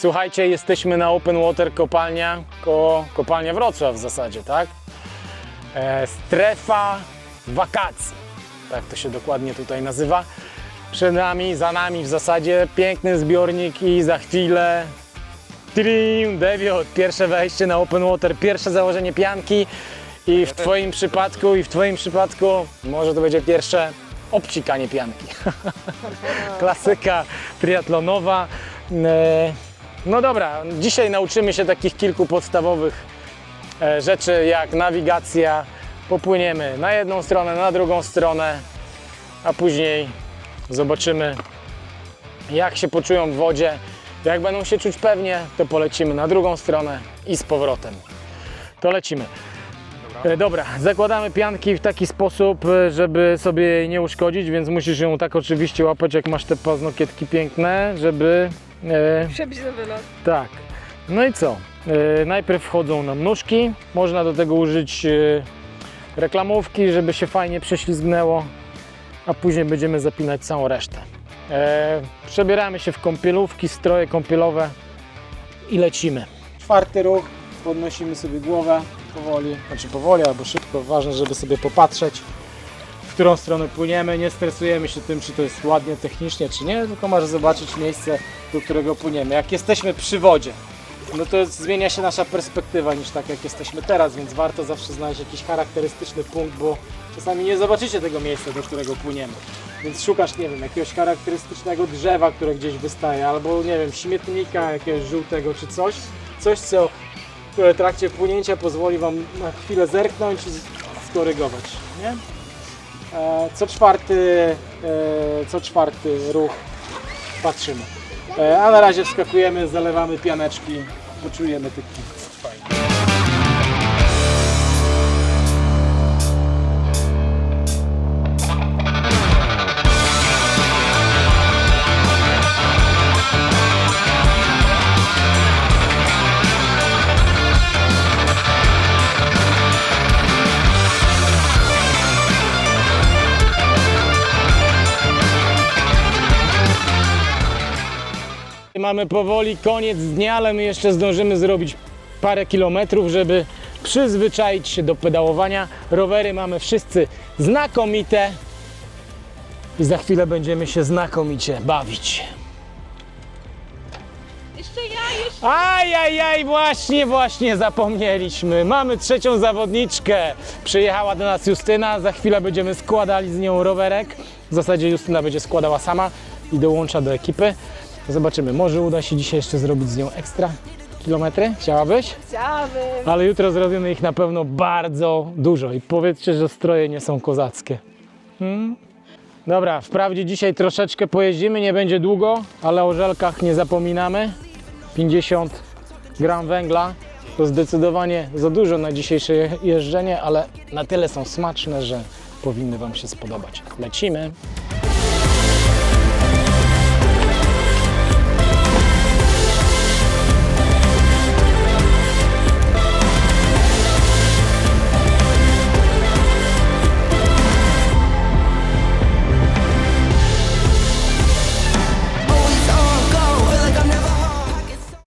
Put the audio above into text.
Słuchajcie, jesteśmy na Open Water kopalnia, kopalnia Wrocław w zasadzie, tak? E, strefa wakacji, tak to się dokładnie tutaj nazywa. Przed nami, za nami w zasadzie piękny zbiornik i za chwilę Trim, Deviot, pierwsze wejście na open water, pierwsze założenie pianki i w Twoim przypadku, i w Twoim przypadku może to będzie pierwsze obcikanie pianki. Klasyka triatlonowa. E, No dobra, dzisiaj nauczymy się takich kilku podstawowych e, rzeczy jak nawigacja. Popłyniemy na jedną stronę, na drugą stronę, a później zobaczymy jak się poczują w wodzie. Jak będą się czuć pewnie, to polecimy na drugą stronę i z powrotem. To lecimy. Dobra. Dobra, zakładamy pianki w taki sposób, e, żeby sobie jej nie uszkodzić, więc musisz ją tak oczywiście łapać, jak masz te paznokietki piękne, żeby... E, Przebić na wylot. tak. No i co? E, najpierw wchodzą nam nóżki. Można do tego użyć e, reklamówki, żeby się fajnie prześlizgnęło, a później będziemy zapinać całą resztę. Przebieramy się w kąpielówki, stroje kąpielowe i lecimy. Czwarty ruch, podnosimy sobie głowę powoli, znaczy powoli albo szybko, ważne, żeby sobie popatrzeć którą stronę płyniemy, nie stresujemy się tym, czy to jest ładnie technicznie, czy nie, tylko masz zobaczyć miejsce, do którego płyniemy. Jak jesteśmy przy wodzie, no to zmienia się nasza perspektywa niż tak jak jesteśmy teraz, więc warto zawsze znaleźć jakiś charakterystyczny punkt, bo czasami nie zobaczycie tego miejsca, do którego płyniemy. Więc szukasz, nie wiem, jakiegoś charakterystycznego drzewa, które gdzieś wystaje, albo nie wiem, śmietnika jakiegoś żółtego czy coś. Coś, co w trakcie płynięcia pozwoli Wam na chwilę zerknąć i skorygować, nie? E, Co czwarty, e, co czwarty ruch patrzymy. E, A na razie wskakujemy, zalewamy pianeczki, poczujemy tykki. Mamy powoli koniec dnia, ale my jeszcze zdążymy zrobić parę kilometrów, żeby przyzwyczaić się do pedałowania. Rowery mamy wszyscy znakomite i za chwilę będziemy się znakomicie bawić. Jeszcze ja, jeszcze. Ajajaj, właśnie, właśnie zapomnieliśmy. Mamy trzecią zawodniczkę. Przyjechała do nas Justyna, za chwilę będziemy składali z nią rowerek. W zasadzie Justyna będzie składała sama i dołącza do ekipy. Zobaczymy, może uda się dzisiaj jeszcze zrobić z nią ekstra kilometry. Chciałabyś? Chciałabym. Ale jutro zrobimy ich na pewno bardzo dużo i powiedzcie, że stroje nie są kozackie. Hmm? Dobra, wprawdzie dzisiaj troszeczkę pojeździmy, nie będzie długo, ale o żelkach nie zapominamy. 50 gram węgla to zdecydowanie za dużo na dzisiejsze je- jeżdżenie, ale na tyle są smaczne, że powinny Wam się spodobać. Lecimy!